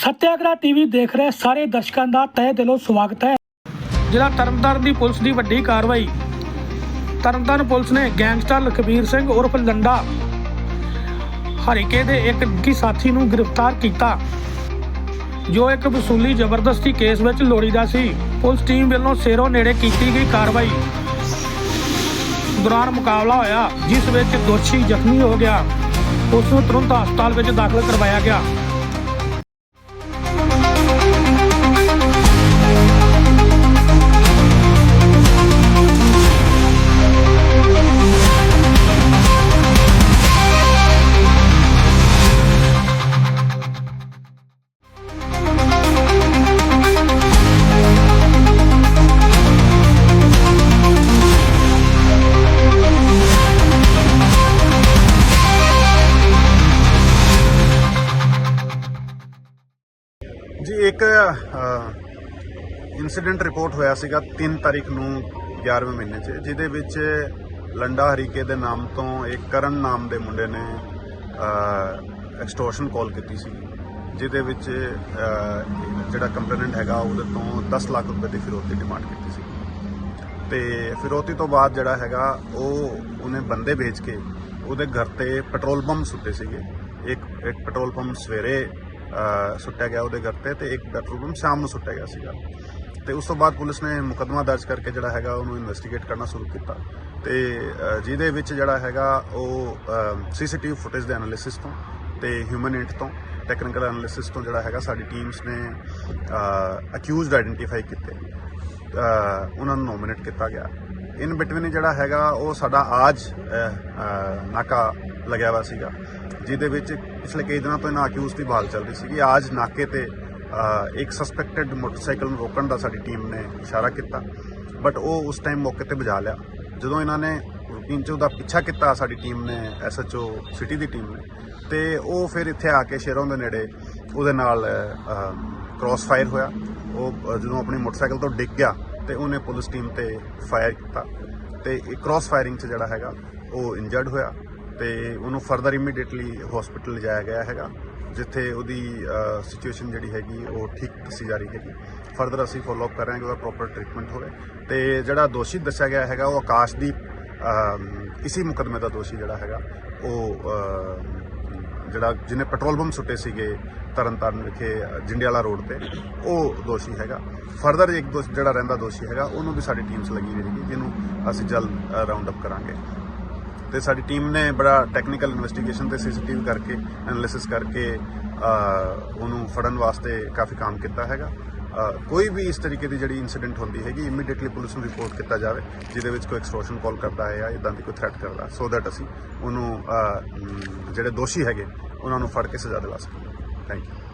Satyagraha TV ਦੇਖ ਰਹੇ ਸਾਰੇ ਦਰਸ਼ਕਾਂ ਦਾ ਤਹਿ ਦਿਲੋਂ ਸਵਾਗਤ ਹੈ। ਜ਼ਿਲ੍ਹਾ ਤਰਨਤਾਰਨ ਦੀ ਪੁਲਿਸ ਦੀ ਵੱਡੀ ਕਾਰਵਾਈ। ਤਰਨਤਾਰਨ ਪੁਲਿਸ ਨੇ ਗੈਂਗਸਟਰ ਲਖਬੀਰ ਸਿੰਘ ਉਰਫ ਲੰਡਾ ਹਰੀਕੇ ਦੇ ਇੱਕ ਨਿੱਕੀ ਸਾਥੀ ਨੂੰ ਗ੍ਰਿਫਤਾਰ ਕੀਤਾ। ਜੋ ਇੱਕ ਵਸੂਲੀ ਜ਼ਬਰਦਸਤੀ ਕੇਸ ਵਿੱਚ ਲੋੜੀਦਾ ਸੀ, ਪੁਲਿਸ ਟੀਮ ਵੱਲੋਂ ਸੇਰੋ ਨੇੜੇ ਕੀਤੀ ਗਈ ਕਾਰਵਾਈ। ਦੌਰਾਨ ਮੁਕਾਬਲਾ ਹੋਇਆ, ਜਿਸ ਵਿੱਚ ਦੋਸ਼ੀ ਜ਼ਖਮੀ ਹੋ ਗਿਆ। ਉਸ ਨੂੰ ਤੁਰੰਤ ਹਸਪਤਾਲ ਵਿੱਚ ਦਾਖਲ ਕਰਵਾਇਆ ਗਿਆ। ਇੱਕ ਇਨਸੀਡੈਂਟ ਰਿਪੋਰਟ ਹੋਇਆ ਸੀਗਾ 3 ਤਾਰੀਖ ਨੂੰ 11ਵੇਂ ਮਹੀਨੇ 'ਚ, ਜਿਹਦੇ ਵਿੱਚ ਲੰਡਾ ਹਰੀਕੇ ਦੇ ਨਾਮ ਤੋਂ ਇੱਕ ਕਰਨ ਨਾਮ ਦੇ ਮੁੰਡੇ ਨੇ ਐਕਸਟੋਰਸ਼ਨ ਕਾਲ ਕੀਤੀ ਸੀ, ਜਿਹਦੇ ਵਿੱਚ ਜਿਹੜਾ ਕੰਪਲੇਨੈਂਟ ਹੈਗਾ ਉਹਦੇ ਤੋਂ 10 ਲੱਖ ਰੁਪਏ ਦੀ ਫਿਰੋਤੀ ਡਿਮਾਂਡ ਕੀਤੀ ਸੀ। ਤੇ ਫਿਰੋਤੀ ਤੋਂ ਬਾਅਦ ਜਿਹੜਾ ਹੈਗਾ, ਉਹ ਉਹਨੇ ਬੰਦੇ ਵੇਚ ਕੇ ਉਹਦੇ ਘਰ ਤੇ ਪੈਟਰੋਲ ਪੰਪ ਸੁੱਤੇ ਸੀਗੇ। ਇੱਕ ਇੱਕ ਪੈਟਰੋਲ ਪੰਪ ਸਵੇਰੇ ਸੁੱਟਿਆ ਗਿਆ ਉਹਦੇ ਘਰ ਤੇ ਤੇ ਇੱਕ ਪੈਟਰੋਲ ਪੰਪ ਸ਼ਾਮ ਨੂੰ ਸੁੱਟਿਆ ਗਿਆ ਸੀਗਾ। ਤੇ ਉਸ ਤੋਂ ਬਾਅਦ ਪੁਲਿਸ ਨੇ ਮੁਕੱਦਮਾ ਦਰਜ ਕਰਕੇ ਜਿਹੜਾ ਹੈਗਾ ਉਹਨੂੰ ਇਨਵੈਸਟੀਗੇਟ ਕਰਨਾ ਸ਼ੁਰੂ ਕੀਤਾ। ਤੇ ਜਿਹਦੇ ਵਿੱਚ ਜਿਹੜਾ ਹੈਗਾ ਉਹ ਸੀਸੀਟੀਵੀ ਫੁਟੇਜ ਦੇ ਐਨਾਲਿਸਿਸ ਤੋਂ ਤੇ ਹਿਊਮਨ ਇੰਟ ਤੋਂ ਟੈਕਨੀਕਲ ਐਨਾਲਿਸਿਸ ਤੋਂ ਜਿਹੜਾ ਹੈਗਾ ਸਾਡੀ ਟੀਮਸ ਨੇ ਅਕਿਊਜ਼ਡ ਆਇਡੈਂਟੀਫਾਈ ਕੀਤੇ। ਉਹਨਾਂ ਨੂੰ ਨੋਮੀਨੇਟ ਕੀਤਾ ਗਿਆ। ਇਨ ਬਿਟਵੀਨ ਜਿਹੜਾ ਹੈਗਾ ਉਹ ਸਾਡਾ ਆਜ ਨਾਕਾ ਲੱਗਿਆ ਹੋਇਆ ਸੀਗਾ, ਜਿਹਦੇ ਵਿੱਚ ਪਿਛਲੇ ਕਈ ਦਿਨਾਂ ਤੋਂ ਇਹਨਾਂ ਅਕਿਊਜ਼ ਦੀ ਭਾਲ ਚੱਲ ਰਹੀ ਸੀਗੀ। ਆਜ ਨਾਕੇ ਤੇ ਇੱਕ ਸਸਪੈਕਟਡ ਮੋਟਰਸਾਈਕਲ ਨੂੰ ਰੋਕਣ ਦਾ ਸਾਡੀ ਟੀਮ ਨੇ ਇਸ਼ਾਰਾ ਕੀਤਾ ਬਟ ਉਹ ਉਸ ਟਾਈਮ ਮੌਕੇ ਤੇ ਬੁਝਾ ਲਿਆ। ਜਦੋਂ ਇਹਨਾਂ ਨੇ ਰੂਟੀਨ 'ਚ ਉਹਦਾ ਪਿੱਛਾ ਕੀਤਾ, ਸਾਡੀ ਟੀਮ ਨੇ ਐਸਐਚਓ ਸਿਟੀ ਦੀ ਟੀਮ ਨੇ, ਤੇ ਉਹ ਫਿਰ ਇੱਥੇ ਆ ਕੇ ਸ਼ੇਰੋਂ ਦੇ ਨੇੜੇ ਉਹਦੇ ਨਾਲ ਕ੍ਰਾਸ ਫਾਇਰ ਹੋਇਆ। ਉਹ ਜਦੋਂ ਆਪਣੀ ਮੋਟਰਸਾਈਕਲ ਤੋਂ ਡਿੱਗ ਗਿਆ, ਤੇ ਉਹਨੇ ਪੁਲਿਸ ਟੀਮ ਤੇ ਫਾਇਰ ਕੀਤਾ। ਤੇ ਇਹ ਕ੍ਰਾਸ ਫਾਇਰਿੰਗ 'ਚ ਜਿਹੜਾ ਹੈਗਾ, ਉਹ ਇੰਜਰਡ ਹੋਇਆ। ਤੇ ਉਹਨੂੰ ਫਰਦਰ ਇਮੀਡੀਏਟਲੀ ਹਸਪੀਟਲ ਲਿਜਾਇਆ ਗਿਆ ਹੈਗਾ ਜਿੱਥੇ ਉਹਦੀ ਸਿਚੁਏਸ਼ਨ ਜਿਹੜੀ ਹੈਗੀ ਉਹ ਠੀਕ ਦੱਸੀ ਜਾ ਰਹੀ ਹੈਗੀ। ਫਰਦਰ ਅਸੀਂ ਫੋਲੋ ਅਪ ਕਰ ਰਹੇ ਹਾਂ ਕਿ ਉਹਦਾ ਪ੍ਰੋਪਰ ਟ੍ਰੀਟਮੈਂਟ ਹੋਵੇ। ਤੇ ਜਿਹੜਾ ਦੋਸ਼ੀ ਦੱਸਿਆ ਗਿਆ ਹੈਗਾ ਉਹ ਆਕਾਸ਼ਦੀਪ ਅਮ, ਇਸੀ ਮੁਕਦਮੇ ਦਾ ਦੋਸ਼ੀ ਜਿਹੜਾ ਹੈਗਾ ਉਹ ਜਿਹੜਾ ਜਿਹਨੇ ਪੈਟਰੋਲ ਬੰਬ ਸੁੱਟੇ ਸੀਗੇ ਤਰਨਤਾਰਨ ਵਿਖੇ ਜਿੰਡਿਆਲਾ ਰੋਡ ਤੇ ਉਹ ਦੋਸ਼ੀ ਹੈਗਾ। ਫਰਦਰ ਇੱਕ ਦੋਸ਼ ਜਿਹੜਾ ਰਹਿੰਦਾ ਦੋਸ਼ੀ ਹੈਗਾ ਉਹਨੂੰ ਵੀ ਸਾਡੀ ਟੀਮਸ ਲੱਗੀ ਹੋਈ ਹੈਗੀ ਜਿਹਨੂੰ ਅਸੀਂ ਜਲਦ ਰਾਉਂਡ ਅਪ ਕਰਾਂਗੇ। ਤੇ ਸਾਡੀ ਟੀਮ ਨੇ ਬੜਾ ਟੈਕਨੀਕਲ ਇਨਵੈਸਟੀਗੇਸ਼ਨ ਤੇ ਸੀਸੀਟੀਵੀ ਕਰਕੇ ਐਨਾਲਿਸਿਸ ਕਰਕੇ ਉਹਨੂੰ ਫੜਨ ਵਾਸਤੇ ਕਾਫੀ ਕੰਮ ਕੀਤਾ ਹੈਗਾ। ਕੋਈ ਵੀ ਇਸ ਤਰੀਕੇ ਦੀ ਜਿਹੜੀ ਇਨਸੀਡੈਂਟ ਹੁੰਦੀ ਹੈਗੀ ਇਮੀਡੀਏਟਲੀ ਪੁਲਿਸ ਨੂੰ ਰਿਪੋਰਟ ਕੀਤਾ ਜਾਵੇ, ਜਿਹਦੇ ਵਿੱਚ ਕੋਈ ਐਕਸਟੋਰਸ਼ਨ ਕਾਲ ਕਰਦਾ ਹੈ ਜਾਂ ਇਦਾਂ ਦੀ ਕੋਈ ਥ੍ਰੈਟ ਕਰਦਾ ਸੋ ਦੈਟ ਅਸੀਂ ਉਹਨੂੰ ਜਿਹੜੇ ਦੋਸ਼ੀ ਹੈਗੇ, ਉਹਨਾਂ ਨੂੰ ਫੜ ਕੇ ਸਜ਼ਾ ਦਿਲਾ ਸਕੀਏ। Thank you